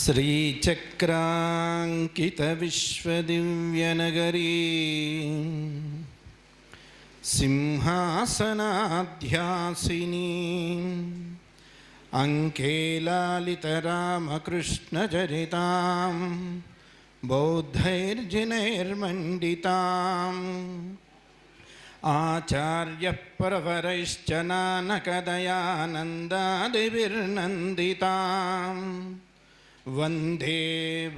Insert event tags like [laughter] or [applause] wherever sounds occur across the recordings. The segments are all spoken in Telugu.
श्रीचक्राङ्कितविश्वदिव्यनगरी सिंहासनाध्यासिनी अङ्केलालितरामकृष्णचरितां बौद्धैर्जिनैर्मण्डिताम् आचार्यः परवरैश्च नानकदयानन्दादिभिर्नन्दिताम् वन्दे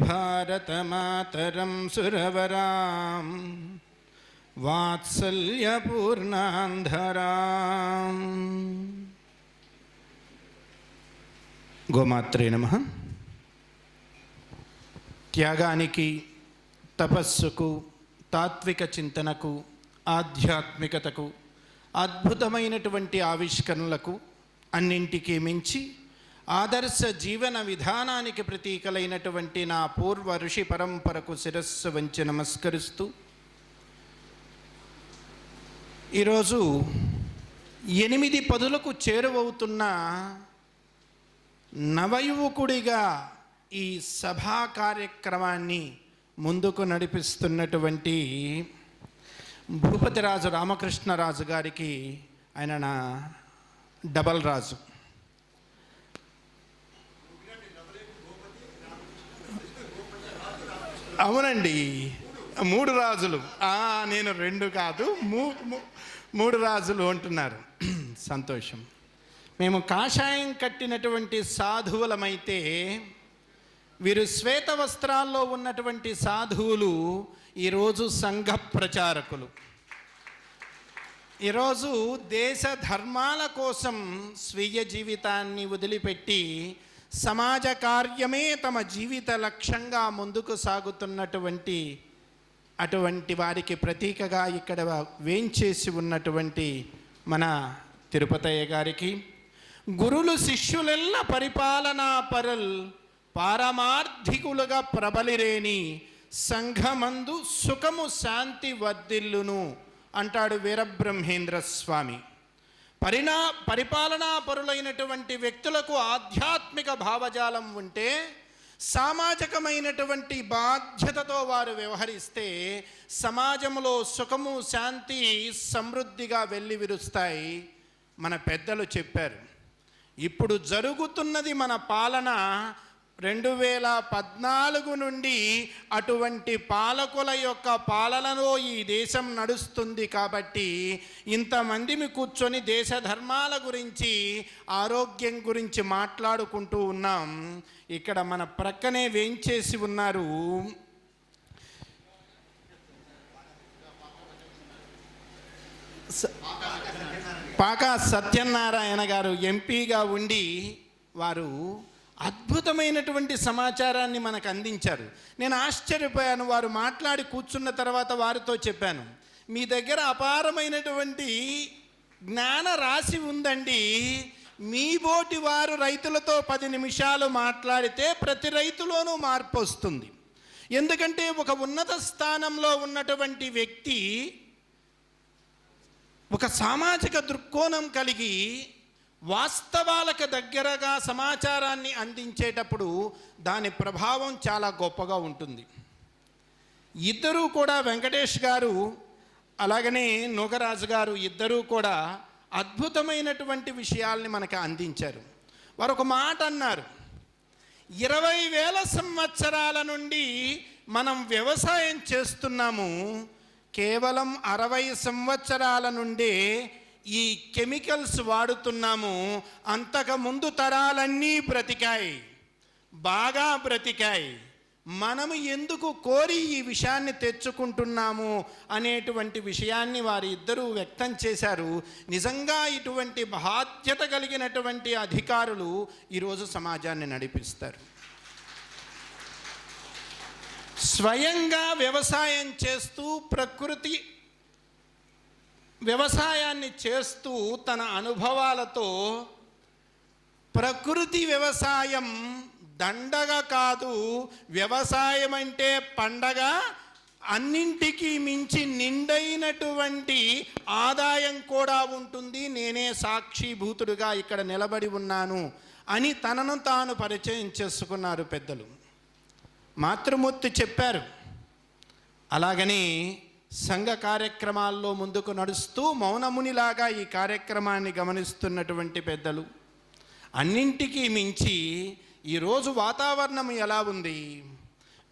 भारतमातरं सुरवराम् వాత్సల్యపూర్ణాంధరాం గోమాత్రే నమ త్యాగానికి తపస్సుకు తాత్విక చింతనకు ఆధ్యాత్మికతకు అద్భుతమైనటువంటి ఆవిష్కరణలకు అన్నింటికీ మించి ఆదర్శ జీవన విధానానికి ప్రతీకలైనటువంటి నా పూర్వ ఋషి పరంపరకు శిరస్సు వంచి నమస్కరిస్తూ ఈరోజు ఎనిమిది పదులకు చేరువవుతున్న నవయువకుడిగా ఈ సభా కార్యక్రమాన్ని ముందుకు నడిపిస్తున్నటువంటి భూపతిరాజు రామకృష్ణరాజు గారికి ఆయన నా డబల్ రాజు. అవునండి. మూడు రాజులు. నేను రెండు కాదు మూ- మూడు రాజులు అంటున్నారు. [clears throat] సంతోషం. మేము కాషాయం కట్టినటువంటి సాధువులమైతే వీరు శ్వేత వస్త్రాల్లో ఉన్నటువంటి సాధువులు ఈరోజు సంఘ ప్రచారకులు. ఈరోజు దేశ ధర్మాల కోసం స్వీయ జీవితాన్ని వదిలిపెట్టి సమాజ కార్యమే తమ జీవిత లక్ష్యంగా ముందుకు సాగుతున్నటువంటి అటువంటి వారికి ప్రతీకగా ఇక్కడ వేంచేసి ఉన్నటువంటి మన తిరుపతయ్య గారికి. గురులు శిష్యులెల్ల పరిపాలనా పరల్ పారమార్థికులుగా ప్రబలిరేని సంఘమందు సుఖము శాంతి వర్ధిల్లును అంటాడు వీరబ్రహ్మేంద్ర స్వామి పరిణా పరిపాలనా పరులైనటువంటి వ్యక్తులకు ఆధ్యాత్మిక భావజాలం ఉంటే సామాజికమైనటువంటి బాధ్యతతో వారు వ్యవహరిస్తే సమాజంలో సుఖము శాంతి సమృద్ధిగా వెళ్ళి విరుస్తాయి మన పెద్దలు చెప్పారు. ఇప్పుడు జరుగుతున్నది మన పాలన రెండు వేల పద్నాలుగు నుండి అటువంటి పాలకుల యొక్క పాలనలో ఈ దేశం నడుస్తుంది కాబట్టి ఇంతమందిని కూర్చొని దేశ ధర్మాల గురించి ఆరోగ్యం గురించి మాట్లాడుకుంటూ ఉన్నాం. ఇక్కడ మన ప్రక్కనే వేంచేసి ఉన్నారు. పాకా సత్యనారాయణ గారు ఎంపీగా ఉండి వారు అద్భుతమైనటువంటి సమాచారాన్ని మనకు అందించారు. నేను ఆశ్చర్యపోయాను. వారు మాట్లాడి కూర్చున్న తర్వాత వారితో చెప్పాను. మీ దగ్గర అపారమైనటువంటి జ్ఞాన రాశి ఉందండి. మీ బోటి వారు రైతులతో పది నిమిషాలు మాట్లాడితే ప్రతి రైతులోనూ మార్పు వస్తుంది. ఎందుకంటే ఒక ఉన్నత స్థానంలో ఉన్నటువంటి వ్యక్తి ఒక సామాజిక దృక్కోణం కలిగి వాస్తవాలకు దగ్గరగా సమాచారాన్ని అందించేటప్పుడు దాని ప్రభావం చాలా గొప్పగా ఉంటుంది. ఇద్దరూ కూడా వెంకటేష్ గారు అలాగనే నూగరాజు గారు ఇద్దరూ కూడా అద్భుతమైనటువంటి విషయాల్ని మనకు అందించారు. వారు ఒక మాట అన్నారు ఇరవై వేల సంవత్సరాల నుండి మనం వ్యవసాయం చేస్తున్నాము. కేవలం అరవై సంవత్సరాల నుండే ఈ కెమికల్స్ వాడుతున్నాము అంతకుముందు తరాలన్నీ బ్రతికాయి బాగా బ్రతికాయి. మనము ఎందుకు కోరి ఈ విషయాన్ని తెచ్చుకుంటున్నాము అనేటువంటి విషయాన్ని వారి ఇద్దరూ వ్యక్తం చేశారు. నిజంగా ఇటువంటి బాధ్యత కలిగినటువంటి అధికారులు ఈరోజు సమాజాన్ని నడిపిస్తారు. స్వయంగా వ్యవసాయం చేస్తూ ప్రకృతి వ్యవసాయాన్ని చేస్తూ తన అనుభవాలతో ప్రకృతి వ్యవసాయం దండగ కాదు వ్యవసాయం అంటే పండగ అన్నింటికీ మించి నిండైనటువంటి ఆదాయం కూడా ఉంటుంది. నేనే సాక్షిభూతుడుగా ఇక్కడ నిలబడి ఉన్నాను అని తనను తాను పరిచయం చేసుకున్నారు పెద్దలు. మాతృమూర్తి చెప్పారు. అలాగని సంఘ కార్యక్రమాల్లో ముందుకు నడుస్తూ మౌనమునిలాగా ఈ కార్యక్రమాన్ని గమనిస్తున్నటువంటి పెద్దలు అన్నింటికీ మించి ఈరోజు వాతావరణం ఎలా ఉంది?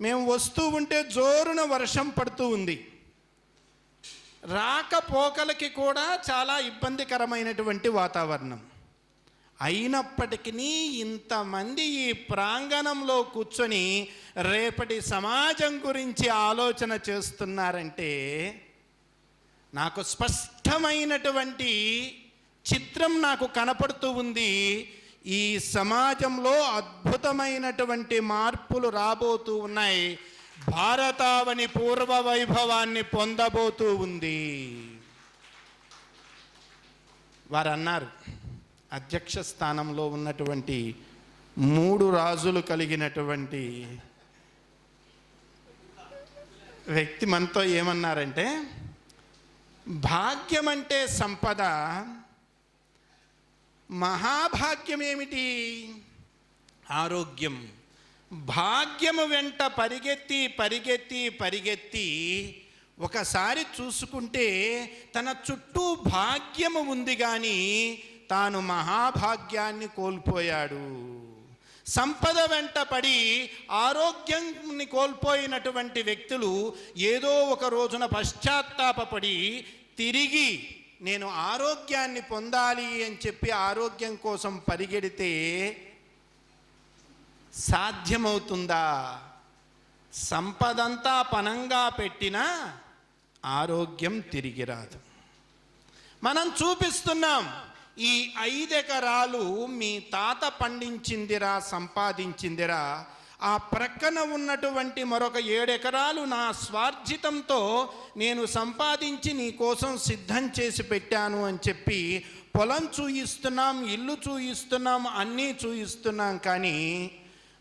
మేము వస్తూ ఉంటే జోరున వర్షం పడుతూ ఉంది. రాకపోకలకి కూడా చాలా ఇబ్బందికరమైనటువంటి వాతావరణం. అయినప్పటికీ ఇంతమంది ఈ ప్రాంగణంలో కూర్చొని రేపటి సమాజం గురించి ఆలోచన చేస్తున్నారంటే నాకు స్పష్టమైనటువంటి చిత్రం నాకు కనపడుతూ ఉంది. ఈ సమాజంలో అద్భుతమైనటువంటి మార్పులు రాబోతూ ఉన్నాయి. భారతావని పూర్వ వైభవాన్ని పొందబోతూ ఉంది. వారు అన్నారు అధ్యక్ష స్థానంలో ఉన్నటువంటి మూడు రాజులు కలిగినటువంటి వ్యక్తి మనతో ఏమన్నారంటే భాగ్యం అంటే సంపద మహాభాగ్యం ఏమిటి? ఆరోగ్యం. భాగ్యము వెంట పరిగెత్తి పరిగెత్తి పరిగెత్తి ఒకసారి చూసుకుంటే తన చుట్టూ భాగ్యము ఉంది కానీ తాను మహాభాగ్యాన్ని కోల్పోయాడు. సంపద వెంట పడి ఆరోగ్యాన్ని కోల్పోయినటువంటి వ్యక్తులు ఏదో ఒక రోజున పశ్చాత్తాపపడి తిరిగి నేను ఆరోగ్యాన్ని పొందాలి అని చెప్పి ఆరోగ్యం కోసం పరిగెడితే సాధ్యమవుతుందా? సంపదంతా పనంగా పెట్టినా ఆరోగ్యం తిరిగి రాదు. మనం చూపిస్తున్నాం ఈ ఐదెకరాలు మీ తాత పండించిందిరా సంపాదించిందిరా. ఆ ప్రక్కన ఉన్నటువంటి మరొక ఏడెకరాలు నా స్వార్జితంతో నేను సంపాదించి నీ కోసం సిద్ధం చేసి పెట్టాను అని చెప్పి పొలం చూయిస్తున్నాం ఇల్లు చూయిస్తున్నాం అన్నీ చూయిస్తున్నాం కానీ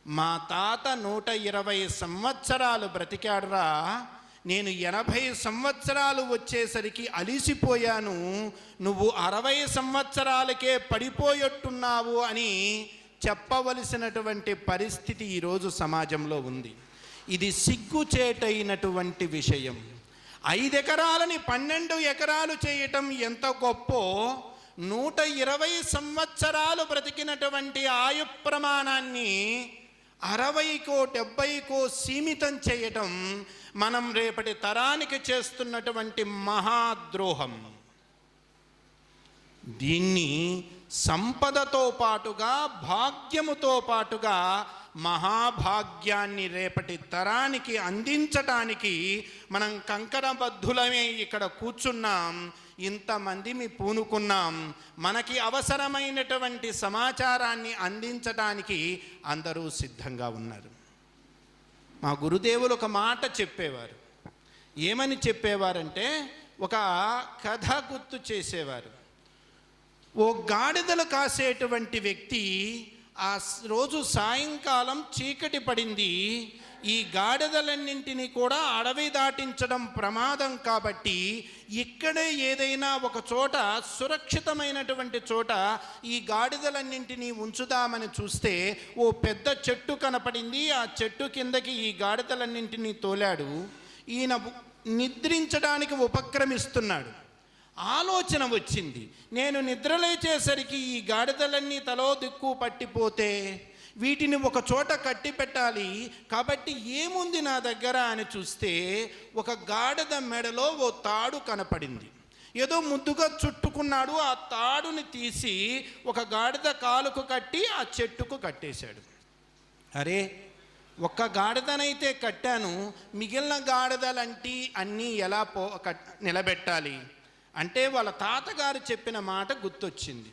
మా తాత నూట ఇరవై సంవత్సరాలు బ్రతికాడురా. నేను ఎనభై సంవత్సరాలు వచ్చేసరికి అలిసిపోయాను. నువ్వు అరవై సంవత్సరాలకే పడిపోయట్టున్నావు అని చెప్పవలసినటువంటి పరిస్థితి ఈరోజు సమాజంలో ఉంది. ఇది సిగ్గుచేటైనటువంటి విషయం. ఐదు ఎకరాలని పన్నెండు ఎకరాలు చేయటం ఎంత గొప్పో నూట ఇరవై సంవత్సరాలు బ్రతికినటువంటి ఆయు ప్రమాణాన్ని అరవైకో డెబ్బైకో సీమితం చేయటం మనం రేపటి తరానికి చేస్తున్నటువంటి మహాద్రోహం. దీన్ని సంపదతో పాటుగా భాగ్యముతో పాటుగా మహాభాగ్యాన్ని రేపటి తరానికి అందించటానికి మనం కంకణబద్ధులమే ఇక్కడ కూర్చున్నాం. ఇంతమంది మీ పూనుకున్నాం. మనకి అవసరమైనటువంటి సమాచారాన్ని అందించడానికి అందరూ సిద్ధంగా ఉన్నారు. మా గురుదేవులు ఒక మాట చెప్పేవారు. ఏమని చెప్పేవారంటే ఒక కథ గుర్తు చేసేవారు. ఓ గాడిదలు కాసేటువంటి వ్యక్తి ఆ రోజు సాయంకాలం చీకటి పడింది. ఈ గాడిదలన్నింటినీ కూడా అడవి దాటించడం ప్రమాదం కాబట్టి ఇక్కడే ఏదైనా ఒక చోట సురక్షితమైనటువంటి చోట ఈ గాడిదలన్నింటినీ ఉంచుదామని చూస్తే ఓ పెద్ద చెట్టు కనపడింది. ఆ చెట్టు కిందకి ఈ గాడిదలన్నింటినీ తోలాడు. ఈయన నిద్రించడానికి ఉపక్రమిస్తున్నాడు. ఆలోచన వచ్చింది. నేను నిద్రలేచేసరికి ఈ గాడిదలన్నీ తలో దిక్కు పట్టిపోతే వీటిని ఒక చోట కట్టి పెట్టాలి. కాబట్టి ఏముంది నా దగ్గర అని చూస్తే ఒక గాడిద మెడలో ఓ తాడు కనపడింది. ఏదో ముద్దుగా చుట్టుకున్నాడు. ఆ తాడుని తీసి ఒక గాడిద కాలుకు కట్టి ఆ చెట్టుకు కట్టేశాడు. అరే ఒక్క గాడిదనైతే కట్టాను. మిగిలిన గాడిదలంటి అన్నీ ఎలా పో నిలబెట్టాలి? అంటే వాళ్ళ తాతగారు చెప్పిన మాట గుర్తొచ్చింది.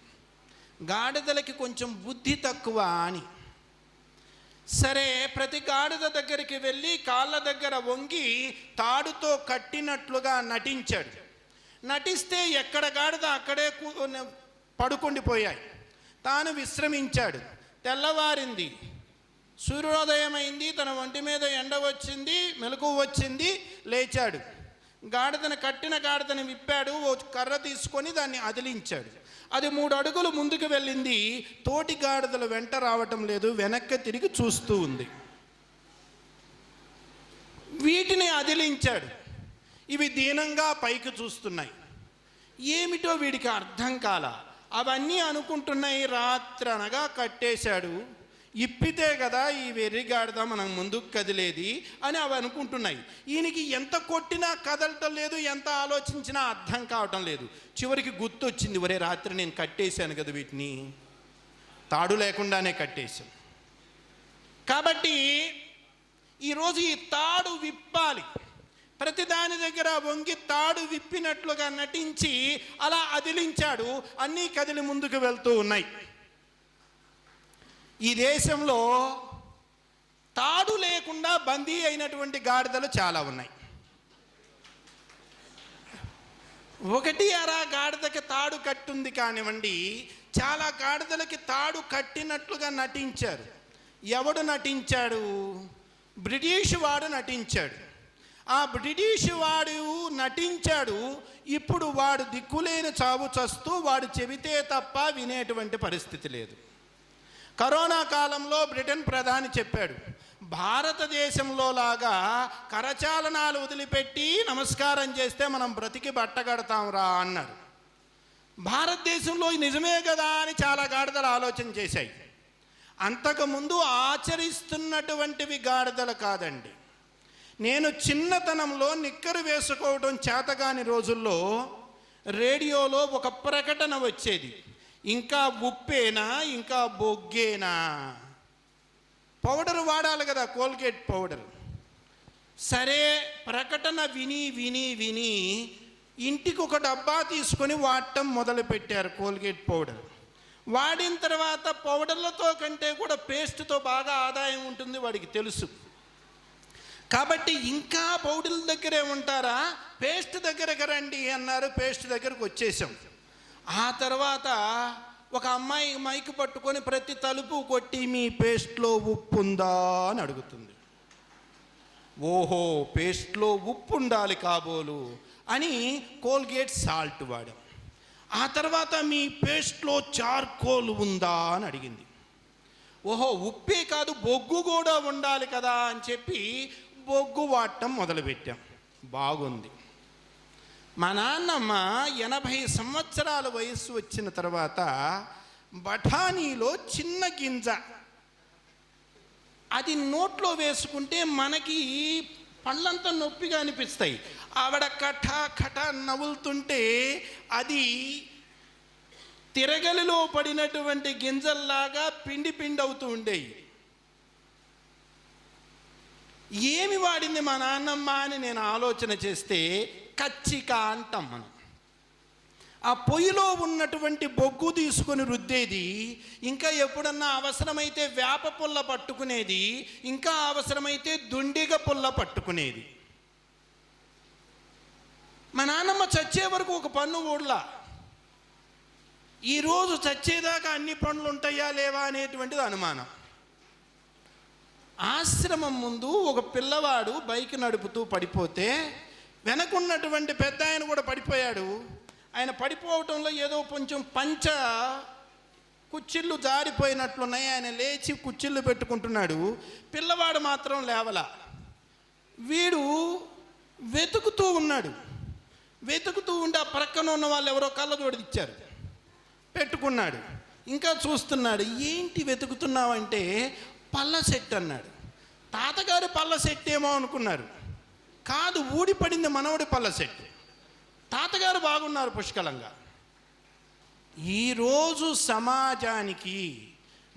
గాడిదలకి కొంచెం బుద్ధి తక్కువ అని. సరే ప్రతి గాడిద దగ్గరికి వెళ్ళి కాళ్ళ దగ్గర వంగి తాడుతో కట్టినట్లుగా నటించాడు. నటిస్తే ఎక్కడ గాడిద అక్కడే కూ- పడుకుండిపోయాయి తాను విశ్రమించాడు. తెల్లవారింది. సూర్యోదయం అయింది తన ఒంటి మీద ఎండ వచ్చింది మెలకు వచ్చింది లేచాడు. గాడిదను కట్టిన గాడిదను విప్పాడు ఓ కర్ర తీసుకొని దాన్ని అదిలించాడు. అది మూడు అడుగులు ముందుకు వెళ్ళింది. తోటి గాడిదలు వెంట రావటం లేదు. వెనక్కి తిరిగి చూస్తూ ఉంది. వీటిని అదిలించాడు. ఇవి దీనంగా పైకి చూస్తున్నాయి. ఏమిటో వీడికి అర్థం కాల. అవన్నీ అనుకుంటున్నాయి. రాత్రి అనగా కట్టేశాడు. ఇప్పితే కదా ఈ వెర్రిగాడిద మనం ముందుకు కదిలేది అని అవి అనుకుంటున్నాయి. ఈయనకి ఎంత కొట్టినా కదలటం లేదు ఎంత ఆలోచించినా అర్థం కావటం లేదు. చివరికి గుర్తొచ్చింది ఒరే రాత్రి నేను కట్టేశాను కదా వీటిని. తాడు లేకుండానే కట్టేశాను కాబట్టి ఈరోజు ఈ తాడు విప్పాలి. ప్రతి దాని దగ్గర వంగి తాడు విప్పినట్లుగా నటించి అలా అదిలించాడు అన్నీ కదిలి ముందుకు వెళ్తూ ఉన్నాయి. ఈ దేశంలో తాడు లేకుండా బందీ అయినటువంటి గాడిదలు చాలా ఉన్నాయి. ఒకటి అరా గాడిదకి తాడు కట్టుంది కానివ్వండి చాలా గాడిదలకి తాడు కట్టినట్లుగా నటించారు. ఎవడు నటించాడు? బ్రిటిష్ వాడు నటించాడు. ఆ బ్రిటిష్ వాడు నటించాడు ఇప్పుడు వాడు దిక్కులేని చావు చస్తూ వాడు చెబితే తప్ప వినేటువంటి పరిస్థితి లేదు. కరోనా కాలంలో బ్రిటన్ ప్రధాని చెప్పాడు భారతదేశంలో లాగా కరచాలనాలు వదిలిపెట్టి నమస్కారం చేస్తే మనం బ్రతికి బట్టగడతాం రా అన్నాడు భారతదేశంలో నిజమే కదా అని చాలా గాడిదలు ఆలోచన చేశాయి. అంతకుముందు ఆచరిస్తున్నటువంటివి గాడిదలు కాదండి. నేను చిన్నతనంలో నిక్కరు వేసుకోవడం చేతగాని రోజుల్లో రేడియోలో ఒక ప్రకటన వచ్చేది. ఇంకా ఉప్పేనా ఇంకా బొగ్గేనా? పౌడర్ వాడాలి కదా కోల్గేట్ పౌడర్. సరే ప్రకటన విని విని విని ఇంటికి ఒక డబ్బా తీసుకొని వాడటం మొదలుపెట్టారు కోల్గేట్ పౌడర్. వాడిన తర్వాత పౌడర్లతో కంటే కూడా పేస్ట్తో బాగా ఆదాయం ఉంటుంది వాడికి తెలుసు. కాబట్టి ఇంకా పౌడర్ల దగ్గరే ఉంటారా? పేస్ట్ దగ్గరకు రండి అన్నారు పేస్ట్ దగ్గరకు వచ్చేసాం. ఆ తర్వాత ఒక అమ్మాయి మైక్ పట్టుకొని ప్రతి తలుపు కొట్టి మీ పేస్ట్లో ఉప్పు ఉందా? అని అడుగుతుంది. ఓహో పేస్ట్లో ఉప్పు ఉండాలి కాబోలు అని కోల్గేట్ సాల్ట్ వాడాం. ఆ తర్వాత మీ పేస్ట్లో చార్కోల్ ఉందా? అని అడిగింది. ఓహో ఉప్పే కాదు బొగ్గు కూడా ఉండాలి కదా అని చెప్పి బొగ్గు వాడటం మొదలుపెట్టాం. బాగుంది. మా నాన్నమ్మ ఎనభై సంవత్సరాల వయస్సు వచ్చిన తర్వాత బఠానీలో చిన్న గింజ. అది నోట్లో వేసుకుంటే మనకి పళ్ళంతా నొప్పిగా అనిపిస్తాయి. ఆవిడ కఠ కఠ నవ్వులుతుంటే అది తిరగలిలో పడినటువంటి గింజల్లాగా పిండి పిండి అవుతూ ఉండేవి ఏమి వాడింది మా నాన్నమ్మ అని నేను ఆలోచన చేస్తే కచ్చిక అంటాం మనం ఆ పొయ్యిలో ఉన్నటువంటి బొగ్గు తీసుకొని రుద్దేది ఇంకా ఎప్పుడన్నా అవసరమైతే వేప పుల్ల పట్టుకునేది ఇంకా అవసరమైతే దుండిగ పుల్ల పట్టుకునేది. మా నాన్నమ్మ చచ్చే వరకు ఒక పన్ను ఊడలా. ఈరోజు చచ్చేదాకా అన్ని పనులు ఉంటాయా లేవా అనేటువంటిది అనుమానం. ఆశ్రమం ముందు ఒక పిల్లవాడు బైక్ నడుపుతూ పడిపోతే వెనకున్నటువంటి పెద్ద ఆయన కూడా పడిపోయాడు. ఆయన పడిపోవటంలో ఏదో కొంచెం పంచ కుచ్చిళ్ళు జారిపోయినట్లున్నాయి. ఆయన లేచి కుచ్చిళ్ళు పెట్టుకుంటున్నాడు. పిల్లవాడు మాత్రం లేవల. వీడు వెతుకుతూ ఉన్నాడు. వెతుకుతూ ఉండి ఆ ప్రక్కన ఉన్న వాళ్ళు ఎవరో కళ్ళ ఇచ్చారు పెట్టుకున్నాడు. ఇంకా చూస్తున్నాడు ఏంటి వెతుకుతున్నావంటే పళ్ళ సెట్ అన్నాడు. తాతగారు పళ్ళ సెట్ ఏమో అనుకున్నారు. కాదు ఊడిపడింది మనవడి పళ్ళ సెట్. తాతగారు బాగున్నారు పుష్కలంగా. ఈరోజు సమాజానికి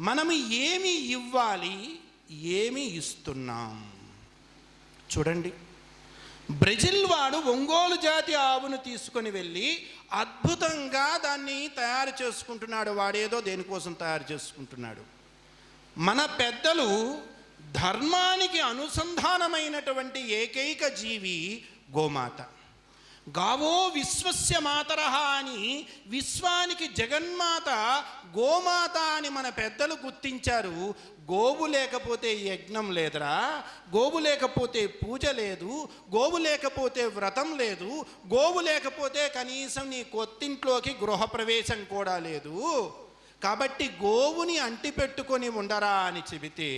మనం ఏమి ఇవ్వాలి ఏమి ఇస్తున్నాం? చూడండి. బ్రెజిల్ వాడు ఒంగోలు జాతి ఆవును తీసుకొని వెళ్ళి అద్భుతంగా దాన్ని తయారు చేసుకుంటున్నాడు. వాడేదో దేనికోసం తయారు చేసుకుంటున్నాడు. మన పెద్దలు ధర్మానికి అనుసంధానమైనటువంటి ఏకైక జీవి గోమాత. గావో విశ్వస్య మాతర అని విశ్వానికి జగన్మాత గోమాత అని మన పెద్దలు గుర్తించారు. గోవు లేకపోతే యజ్ఞం లేదురా గోవు లేకపోతే పూజ లేదు గోవు లేకపోతే వ్రతం లేదు గోవు లేకపోతే కనీసం నీ కొత్తింట్లోకి గృహప్రవేశం కూడా లేదు. కాబట్టి గోవుని అంటిపెట్టుకొని ఉండరా అని చెబితే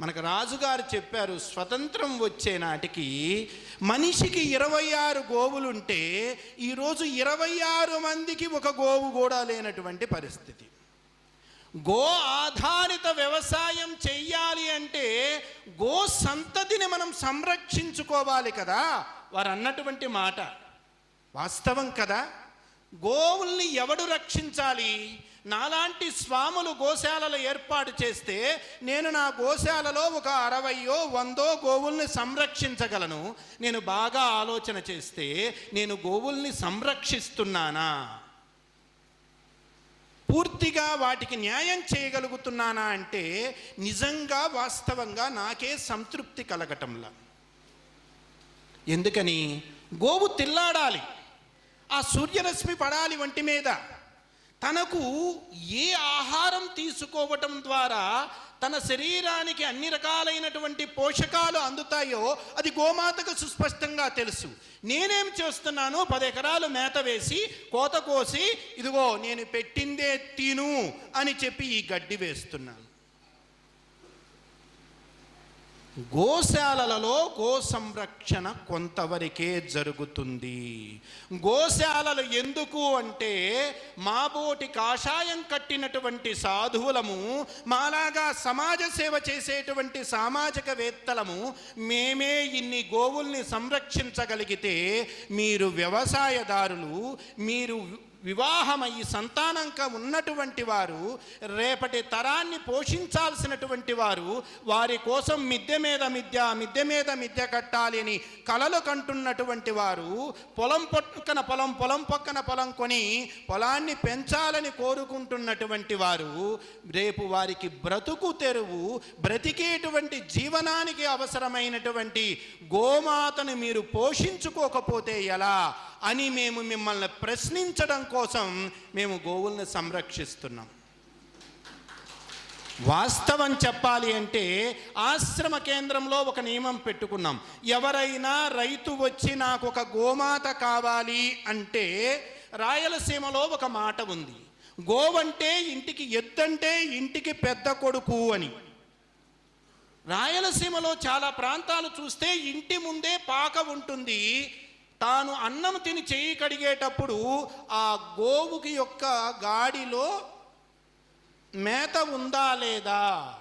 మనకు రాజుగారు చెప్పారు స్వతంత్రం వచ్చే నాటికి మనిషికి ఇరవై ఆరు గోవులుంటే ఈరోజు ఇరవై ఆరు మందికి ఒక గోవు కూడా లేనటువంటి పరిస్థితి. గో ఆధారిత వ్యవసాయం చెయ్యాలి అంటే గో సంతతిని మనం సంరక్షించుకోవాలి కదా? వారు అన్నటువంటి మాట. వాస్తవం కదా? గోవుల్ని ఎవడు రక్షించాలి? నాలాంటి స్వాములు గోశాలలు ఏర్పాటు చేస్తే నేను నా గోశాలలో ఒక అరవయో వందో గోవుల్ని సంరక్షించగలను. నేను బాగా ఆలోచన చేస్తే నేను గోవుల్ని సంరక్షిస్తున్నానా? పూర్తిగా వాటికి న్యాయం చేయగలుగుతున్నానా అంటే నిజంగా వాస్తవంగా నాకే సంతృప్తి కలగటంలా. ఎందుకని? గోవు తిల్లాడాలి. ఆ సూర్యరశ్మి పడాలి వంటి మీద. తనకు ఏ ఆహారం తీసుకోవటం ద్వారా తన శరీరానికి అన్ని రకాలైనటువంటి పోషకాలు అందుతాయో అది గోమాతకు సుస్పష్టంగా తెలుసు. నేనేం చేస్తున్నాను? పది ఎకరాలు మేత వేసి కోత కోసి ఇదిగో నేను పెట్టిందే తిను అని చెప్పి ఈ గడ్డి వేస్తున్నాను. గోశాలలలో గో సంరక్షణ కొంతవరకే జరుగుతుంది. గోశాలలు ఎందుకు అంటే మాబోటి కాషాయం కట్టినటువంటి సాధువులము మాలాగా సమాజ సేవ చేసేటువంటి సామాజికవేత్తలము మేమే ఇన్ని గోవుల్ని సంరక్షించగలిగితే మీరు వ్యవసాయదారులు మీరు వివాహమయ్యి సంతానంక ఉన్నటువంటి వారు రేపటి తరాన్ని పోషించాల్సినటువంటి వారు వారి కోసం మిద్దె మీద మిద్య మిద్దె మీద మిద్య కట్టాలి అని కలలు కంటున్నటువంటి వారు పొలం పక్కన పొలం పొలం పక్కన పొలం కొని పొలాన్ని పెంచాలని కోరుకుంటున్నటువంటి వారు రేపు వారికి బ్రతుకు తెరువు బ్రతికేటువంటి జీవనానికి అవసరమైనటువంటి గోమాతను మీరు పోషించుకోకపోతే ఎలా? అని మేము మిమ్మల్ని ప్రశ్నించడం కోసం మేము గోవుల్ని సంరక్షిస్తున్నాం. వాస్తవం చెప్పాలి అంటే ఆశ్రమ కేంద్రంలో ఒక నియమం పెట్టుకున్నాం. ఎవరైనా రైతు వచ్చి నాకు ఒక గోమాత కావాలి అంటే రాయలసీమలో ఒక మాట ఉంది. గోవంటే ఇంటికి ఎత్తంటే ఇంటికి పెద్ద కొడుకు అని. రాయలసీమలో చాలా ప్రాంతాలు చూస్తే ఇంటి ముందే పాక ఉంటుంది. తాను అన్నం తిని చేయి కడిగేటప్పుడు ఆ గోవుకి యొక్క గాడిలో మేత ఉందా లేదా?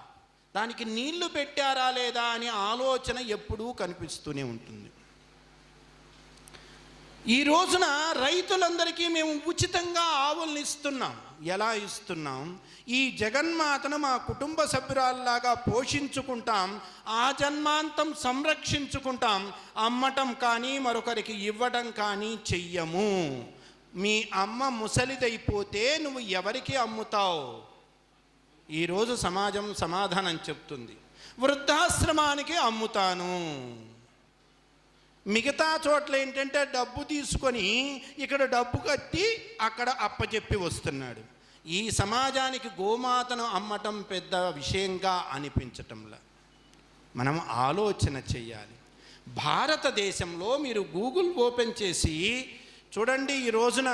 దానికి నీళ్ళు పెట్టారా లేదా అనే ఆలోచన ఎప్పుడూ కనిపిస్తూనే ఉంటుంది. ఈ రోజున రైతులందరికీ మేము ఉచితంగా ఆవుల్ని ఇస్తున్నాం. ఎలా ఇస్తున్నాం? ఈ జగన్మాతను మా కుటుంబ సభ్యురాల్లాగా పోషించుకుంటాం. ఆ జన్మాంతం సంరక్షించుకుంటాం. అమ్మటం కానీ మరొకరికి ఇవ్వడం కానీ చెయ్యము. మీ అమ్మ ముసలిదైపోతే నువ్వు ఎవరికి అమ్ముతావు? ఈరోజు సమాజం సమాధానం చెప్తుంది. వృద్ధాశ్రమానికి అమ్ముతాను. మిగతా చోట్ల ఏంటంటే డబ్బు తీసుకొని ఇక్కడ డబ్బు కట్టి అక్కడ అప్పచెప్పి వస్తున్నాడు. ఈ సమాజానికి గోమాతను అమ్మటం పెద్ద విషయంగా అనిపించటంలా. మనం ఆలోచన చెయ్యాలి. భారతదేశంలో మీరు గూగుల్ ఓపెన్ చేసి చూడండి ఈ రోజున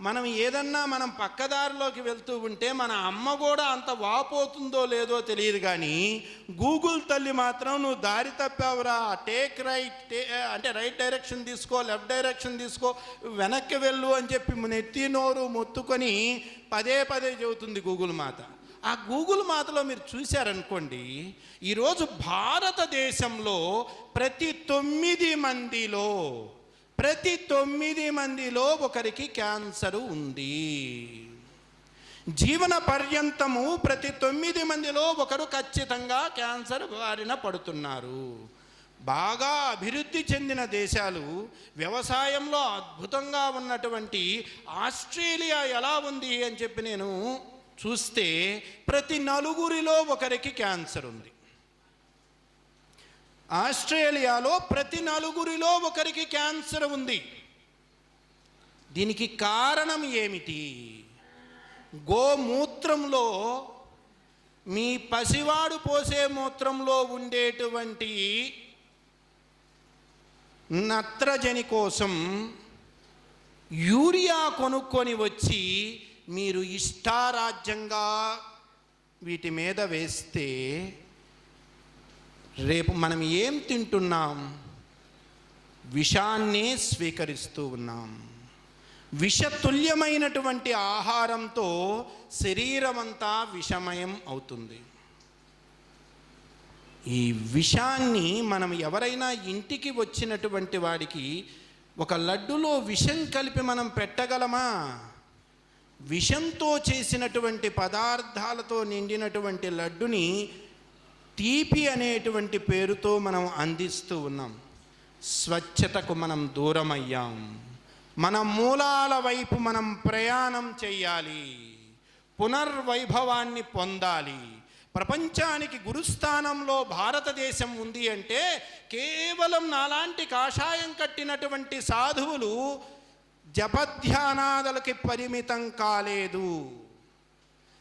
మనం ఏదన్నా మనం పక్కదారిలోకి వెళ్తూ ఉంటే మన అమ్మ కూడా అంత వాపోతుందో లేదో తెలియదు కానీ గూగుల్ తల్లి మాత్రం నువ్వు దారి తప్పావురా టేక్ రైట్ టే అంటే రైట్ డైరెక్షన్ తీసుకో లెఫ్ట్ డైరెక్షన్ తీసుకో వెనక్కి వెళ్ళు అని చెప్పి నెత్తి నోరు మొత్తుకొని పదే పదే చెబుతుంది గూగుల్ మాత. ఆ గూగుల్ మాతలో మీరు చూశారనుకోండి ఈరోజు భారతదేశంలో ప్రతి తొమ్మిది మందిలో ప్రతి తొమ్మిది మందిలో ఒకరికి క్యాన్సర్ ఉంది. జీవన పర్యంతము ప్రతి తొమ్మిది మందిలో ఒకరు ఖచ్చితంగా క్యాన్సర్ బారిన పడుతున్నారు. బాగా అభివృద్ధి చెందిన దేశాలు వ్యవసాయంలో అద్భుతంగా ఉన్నటువంటి ఆస్ట్రేలియా ఎలా ఉంది అని చెప్పి నేను చూస్తే ప్రతి నలుగురిలో ఒకరికి క్యాన్సర్ ఉంది. ఆస్ట్రేలియాలో ప్రతి నలుగురిలో ఒకరికి క్యాన్సర్ ఉంది. దీనికి కారణం ఏమిటి? గోమూత్రంలో మీ పసివాడు పోసే మూత్రంలో ఉండేటువంటి నత్రజని కోసం యూరియా కొనుక్కొని వచ్చి మీరు ఇష్టారాజ్యంగా వీటి మీద వేస్తే రేపు మనం ఏం తింటున్నాం? విషాన్నే స్వీకరిస్తూ ఉన్నాం. విషతుల్యమైనటువంటి ఆహారంతో శరీరం అంతా విషమయం అవుతుంది. ఈ విషాన్ని మనం ఎవరైనా ఇంటికి వచ్చినటువంటి వాడికి ఒక లడ్డులో విషం కలిపి మనం పెట్టగలమా? విషంతో చేసినటువంటి పదార్థాలతో నిండినటువంటి లడ్డుని తీపి అనేటువంటి పేరుతో మనం అందిస్తూ ఉన్నాం. స్వచ్ఛతకు మనం దూరమయ్యాం. మన మూలాల వైపు మనం ప్రయాణం చేయాలి పునర్వైభవాన్ని పొందాలి. ప్రపంచానికి గురుస్థానంలో భారతదేశం ఉంది అంటే కేవలం నాలాంటి కాషాయం కట్టినటువంటి సాధువులు జపధ్యానాదులకి పరిమితం కాలేదు.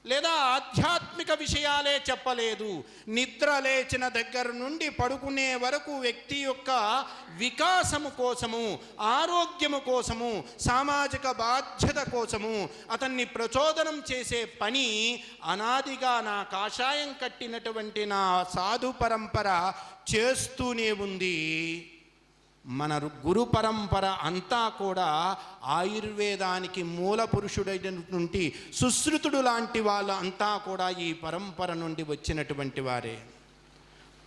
లేదా ఆధ్యాత్మిక విషయాలే చెప్పలేదు. నిద్ర లేచిన దగ్గర నుండి పడుకునే వరకు వ్యక్తి యొక్క వికాసము కోసము ఆరోగ్యము కోసము సామాజిక బాధ్యత కోసము అతన్ని ప్రచోదనం చేసే పని అనాదిగా నా కాషాయం కట్టినటువంటి నా సాధు పరంపర చేస్తూనే ఉంది. మన గురు పరంపర అంతా కూడా ఆయుర్వేదానికి మూల పురుషుడైనటువంటి సుశ్రుతుడు లాంటి వాళ్ళు అంతా కూడా ఈ పరంపర నుండి వచ్చినటువంటి వారే.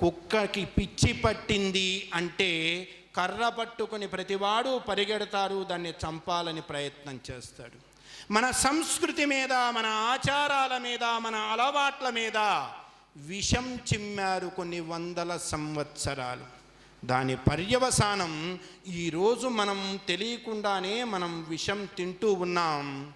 కుక్కకి పిచ్చి పట్టింది అంటే కర్ర పట్టుకొని ప్రతివాడు పరిగెడతారు దాన్ని చంపాలని ప్రయత్నం చేస్తాడు. మన సంస్కృతి మీద మన ఆచారాల మీద మన అలవాట్ల మీద విషం చిమ్మారు కొన్ని వందల సంవత్సరాలు. దాని పర్యవసానం ఈరోజు మనం తెలియకుండానే మనం విషం తింటూ ఉన్నాం.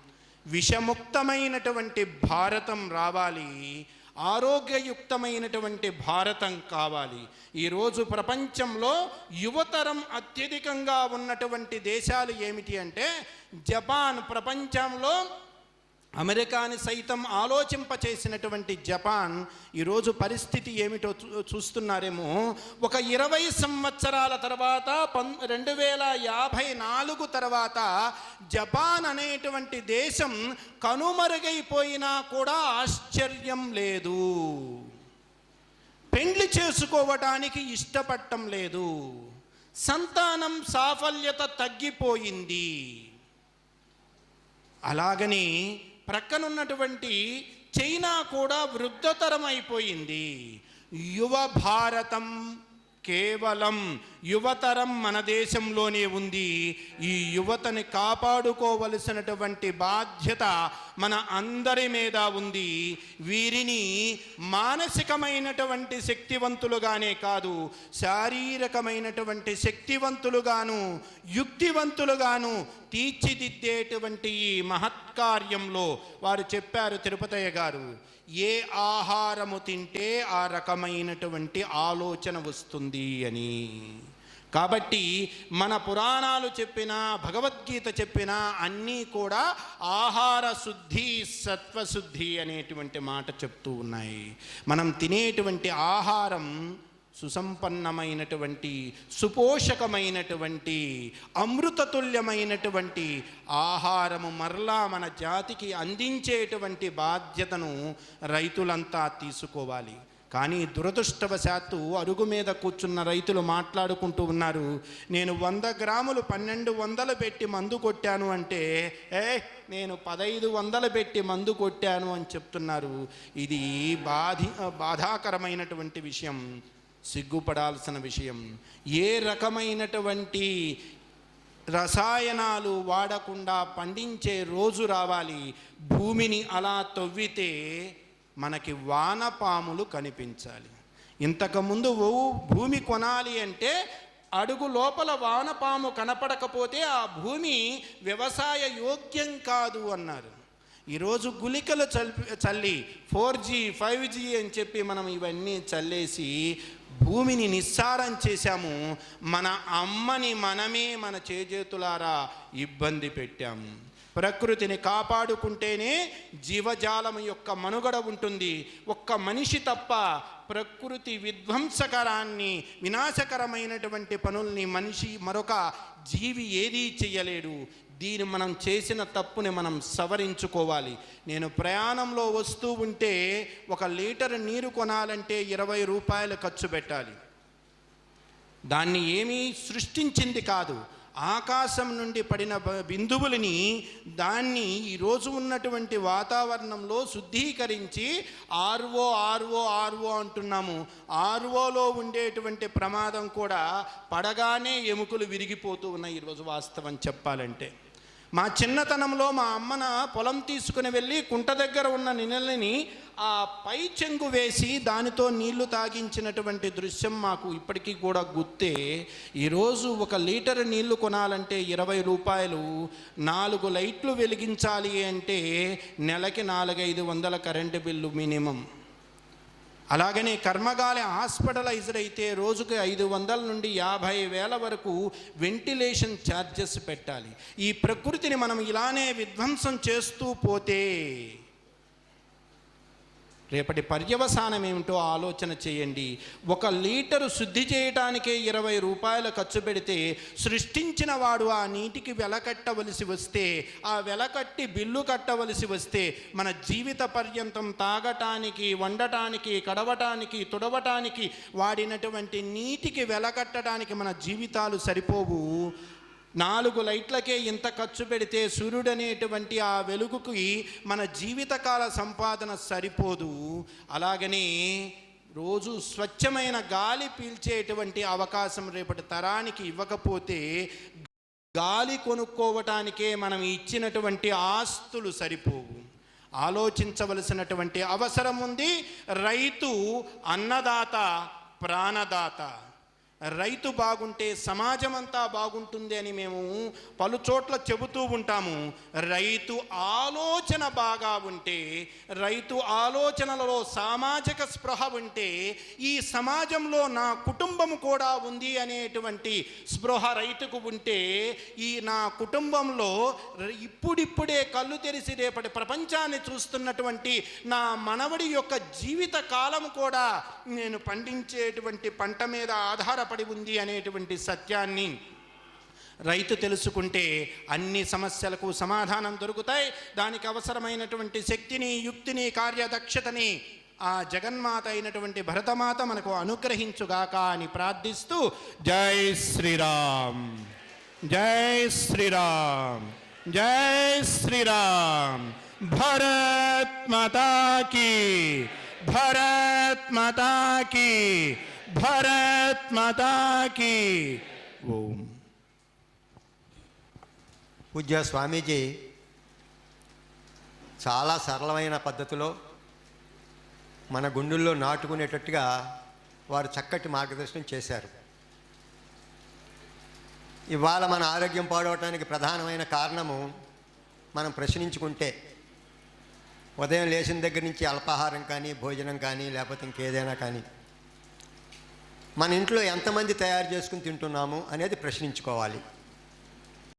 విషముక్తమైనటువంటి భారతం రావాలి. ఆరోగ్యయుక్తమైనటువంటి భారతం కావాలి. ఈరోజు ప్రపంచంలో యువతరం అత్యధికంగా ఉన్నటువంటి దేశాలు ఏమిటి అంటే జపాన్ ప్రపంచంలో అమెరికాని సైతం ఆలోచింపచేసినటువంటి జపాన్ ఈరోజు పరిస్థితి ఏమిటో చూ- చూస్తున్నారేమో. ఒక ఇరవై సంవత్సరాల తర్వాత పం రెండు వేల యాభై నాలుగు తర్వాత జపాన్ అనేటువంటి దేశం కనుమరుగైపోయినా కూడా ఆశ్చర్యం లేదు. పెండ్లి చేసుకోవటానికి ఇష్టపడటం లేదు. సంతానం సాఫల్యత తగ్గిపోయింది. అలాగని ప్రక్కనున్నటువంటి చైనా కూడా వృద్ధతరం అయిపోయింది యువ భారతం కేవలం యువతరం మన దేశంలోనే ఉంది. ఈ యువతని కాపాడుకోవలసినటువంటి బాధ్యత మన అందరి మీద ఉంది. వీరిని మానసికమైనటువంటి శక్తివంతులుగానే కాదు శారీరకమైనటువంటి శక్తివంతులుగాను యుక్తివంతులుగాను తీర్చిదిద్దేటువంటి ఈ మహత్కార్యంలో వారు చెప్పారు తిరుపతయ్య గారు. ఏ ఆహారము తింటే ఆ రకమైనటువంటి ఆలోచన వస్తుంది. అని. కాబట్టి మన పురాణాలు చెప్పిన భగవద్గీత చెప్పిన అన్నీ కూడా ఆహార శుద్ధి సత్వశుద్ధి అనేటువంటి మాట చెప్తూ ఉన్నాయి. మనం తినేటువంటి ఆహారం సుసంపన్నమైనటువంటి సుపోషకమైనటువంటి అమృతతుల్యమైనటువంటి ఆహారము మరలా మన జాతికి అందించేటువంటి బాధ్యతను రైతులంతా తీసుకోవాలి. కానీ దురదృష్టవశాత్తు అరుగు మీద కూర్చున్న రైతులు మాట్లాడుకుంటూ ఉన్నారు. నేను వంద గ్రాములు పన్నెండు వందలు పెట్టి మందు కొట్టాను అంటే ఏ నేను పదైదు వందలు పెట్టి మందు కొట్టాను అని చెప్తున్నారు. ఇది బాధి బాధాకరమైనటువంటి విషయం సిగ్గుపడాల్సిన విషయం. ఏ రకమైనటువంటి రసాయనాలు వాడకుండా పండించే రోజు రావాలి. భూమిని అలా తవ్వితే మనకి వానపాములు కనిపించాలి. ఇంతకుముందు భూమి కొనాలి అంటే అడుగు లోపల వానపాము కనపడకపోతే ఆ భూమి వ్యవసాయ యోగ్యం కాదు అన్నారు. ఈరోజు గుళికలు చల్పి చల్లి ఫోర్ జీ ఫైవ్ జీ అని చెప్పి మనం ఇవన్నీ చల్లేసి భూమిని నిస్సారం చేశాము. మన అమ్మని మనమే మన చేజేతులారా ఇబ్బంది పెట్టాము. ప్రకృతిని కాపాడుకుంటేనే జీవజాలం యొక్క మనుగడ ఉంటుంది. ఒక్క మనిషి తప్ప ప్రకృతి విధ్వంసకరాన్ని వినాశకరమైనటువంటి పనుల్ని మనిషి మరొక జీవి ఏదీ చేయలేడు దీన్ని మనం చేసిన తప్పుని మనం సవరించుకోవాలి. నేను ప్రయాణంలో వస్తూ ఉంటే ఒక లీటర్ నీరు కొనాలంటే ఇరవై రూపాయలు ఖర్చు పెట్టాలి. దాన్ని ఏమీ సృష్టించింది కాదు. ఆకాశం నుండి పడిన బిందువులని దాన్ని ఈరోజు ఉన్నటువంటి వాతావరణంలో శుద్ధీకరించి ఆర్ఓ ఆర్వో ఆర్వో అంటున్నాము. ఆర్ఓలో ఉండేటువంటి ప్రమాదం కూడా పడగానే ఎముకలు విరిగిపోతూ ఉన్నాయి ఈరోజు వాస్తవం చెప్పాలంటే. మా చిన్నతనంలో మా అమ్మన పొలం తీసుకుని వెళ్ళి కుంట దగ్గర ఉన్న నినల్ని ఆ పై చెంగు వేసి దానితో నీళ్ళు తాగించినటువంటి దృశ్యం మాకు ఇప్పటికీ కూడా గుర్తే. ఈరోజు ఒక లీటర్ నీళ్ళు కొనాలంటే ఇరవై రూపాయలు నాలుగు లైట్లు వెలిగించాలి అంటే నెలకి నాలుగైదు వందల కరెంటు బిల్లు మినిమం. అలాగనే కర్మగాలి హాస్పిటలైజర్ అయితే రోజుకి ఐదు వందల నుండి యాభై వేల వరకు వెంటిలేషన్ ఛార్జెస్ పెట్టాలి. ఈ ప్రకృతిని మనం ఇలానే విధ్వంసం చేస్తూ పోతే రేపటి పర్యవసానం ఏమిటో ఆలోచన చేయండి. ఒక లీటరు శుద్ధి చేయటానికే ఇరవై రూపాయలు ఖర్చు పెడితే సృష్టించిన వాడు ఆ నీటికి వెలకట్టవలసి వస్తే ఆ వెలకట్టి బిల్లు కట్టవలసి వస్తే మన జీవిత పర్యంతం తాగటానికి వండటానికి కడవటానికి తుడవటానికి వాడినటువంటి నీటికి వెలకట్టడానికి మన జీవితాలు సరిపోవు. నాలుగు లైట్లకే ఇంత ఖర్చు పెడితే సూర్యుడు అనేటువంటి ఆ వెలుగుకి మన జీవితకాల సంపాదన సరిపోదు. అలాగనే రోజు స్వచ్ఛమైన గాలి పీల్చేటువంటి అవకాశం రేపటి తరానికి ఇవ్వకపోతే గాలి కొనుక్కోవటానికే మనం ఇచ్చినటువంటి ఆస్తులు సరిపోవు. ఆలోచించవలసినటువంటి అవసరం ఉంది. రైతు అన్నదాత ప్రాణదాత. రైతు బాగుంటే సమాజం అంతా బాగుంటుంది అని మేము పలు చోట్ల చెబుతూ ఉంటాము. రైతు ఆలోచన బాగా ఉంటే రైతు ఆలోచనలలో సామాజిక స్పృహ ఉంటే ఈ సమాజంలో నా కుటుంబం కూడా ఉంది అనేటువంటి స్పృహ రైతుకు ఉంటే ఈ నా కుటుంబంలో ఇప్పుడిప్పుడే కళ్ళు తెరిచి రేపటి ప్రపంచాన్ని చూస్తున్నటువంటి నా మనవడి యొక్క జీవిత కాలం కూడా నేను పండించేటువంటి పంట మీద ఆధారపడి ఉంది అనేటువంటి సత్యాన్ని రైతు తెలుసుకుంటే అన్ని సమస్యలకు సమాధానం దొరుకుతాయి. దానికి అవసరమైనటువంటి శక్తిని యుక్తిని కార్యదక్షతని ఆ జగన్మాత అయినటువంటి భరతమాత మనకు అనుగ్రహించుగాక అని ప్రార్థిస్తూ జై శ్రీరామ్. జై శ్రీరామ్. జై శ్రీరామ్. భరత్ భరత్మతాకి భరత్ భరత్ మాతా ఓం పూజ్య స్వామీజీ చాలా సరళమైన పద్ధతిలో మన గుండెల్లో నాటుకునేటట్టుగా వారు చక్కటి మార్గదర్శనం చేశారు. ఇవాళ మన ఆరోగ్యం పాడవటానికి ప్రధానమైన కారణము మనం ప్రశ్నించుకుంటే ఉదయం లేచిన దగ్గర నుంచి అల్పాహారం కానీ భోజనం కానీ లేకపోతే ఇంకేదైనా కానీ మన ఇంట్లో ఎంతమంది తయారు చేసుకుని తింటున్నాము అనేది ప్రశ్నించుకోవాలి.